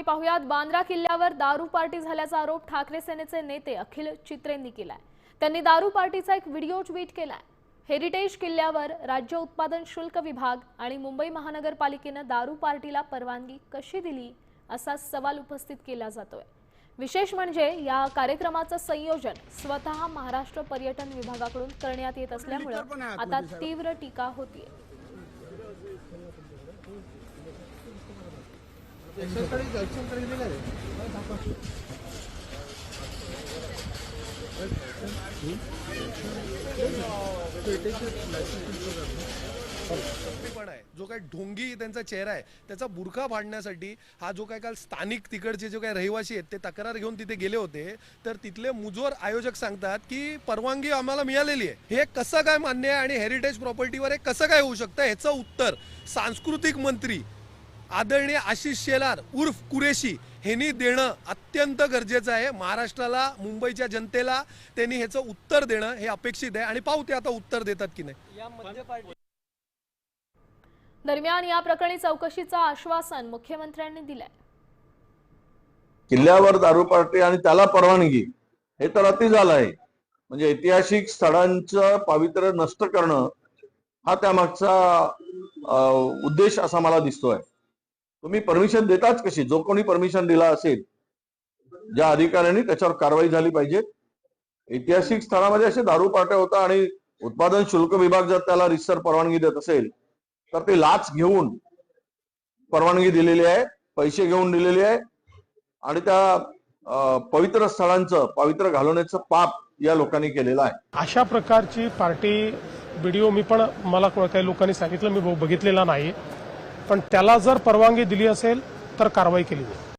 बातमी पाहुयात. बांद्रा किल्ल्यावर दारू पार्टी झाल्याचा आरोप ठाकरे सेनेचे नेते अखिल चित्रेंनी केलाय. त्यांनी दारू पार्टीचा एक व्हिडिओ ट्विट केलाय. हेरिटेज किल्ल्यावर राज्य उत्पादन शुल्क विभाग आणि मुंबई महानगरपालिकेनं दारू पार्टीला परवानगी कशी दिली असा सवाल उपस्थित केला जातोय. विशेष म्हणजे या कार्यक्रमाचं संयोजन स्वतः महाराष्ट्र पर्यटन विभागाकडून करण्यात येत असल्यामुळं आता तीव्र टीका होतीये. पण आहे. जो काही ढोंगी त्यांचा चेहरा आहे त्याचा बुरखा फाडण्यासाठी हा जो काय काल स्थानिक तिकडचे जे काही रहिवासी आहेत ते तक्रार घेऊन तिथे गेले होते. तर तिथले मुजोर आयोजक सांगतात की परवानगी आम्हाला मिळालेली आहे. हे कसं काय मान्य आहे आणि हेरिटेज प्रॉपर्टीवर हे कसं काय होऊ शकतं? ह्याचं उत्तर सांस्कृतिक मंत्री आदरणीय आशिष शेलार उर्फ कुरेशी ह्यांनी देणं अत्यंत गरजेचं आहे. महाराष्ट्राला मुंबईच्या जनतेला त्यांनी ह्याचं उत्तर देणं हे अपेक्षित आहे. आणि पाहू ते आता उत्तर देतात की नाही. दरम्यान या प्रकरणी चौकशीचं आश्वासन मुख्यमंत्र्यांनी दिलंय. किल्ल्यावर दारू पार्टी आणि त्याला परवानगी हे तर अति झालं आहे. म्हणजे ऐतिहासिक स्थळांचं पावित्र्य नष्ट करणं हा त्यामागचा उद्देश असा मला दिसतोय. तुम्ही परमिशन देताच कशी? जो कोणी परमिशन दिला असेल ज्या अधिकाऱ्यांनी त्याच्यावर कारवाई झाली पाहिजे. ऐतिहासिक स्थळामध्ये असे दारू पार्ट्या होता आणि उत्पादन शुल्क विभाग जर त्याला रिसर परवानगी देत असेल तर ते लाच घेऊन परवानगी दिलेली आहे पैसे घेऊन दिलेली आहे. आणि त्या पवित्र स्थळांचं पवित्र घालवण्याचं पाप या लोकांनी केलेलं आहे. अशा प्रकारची पार्टी व्हिडिओ मी पण मला काही लोकांनी सांगितलं मी बघितलेला नाही. पण त्याला जर परवानगी दिली असेल तर कारवाई केली जाईल.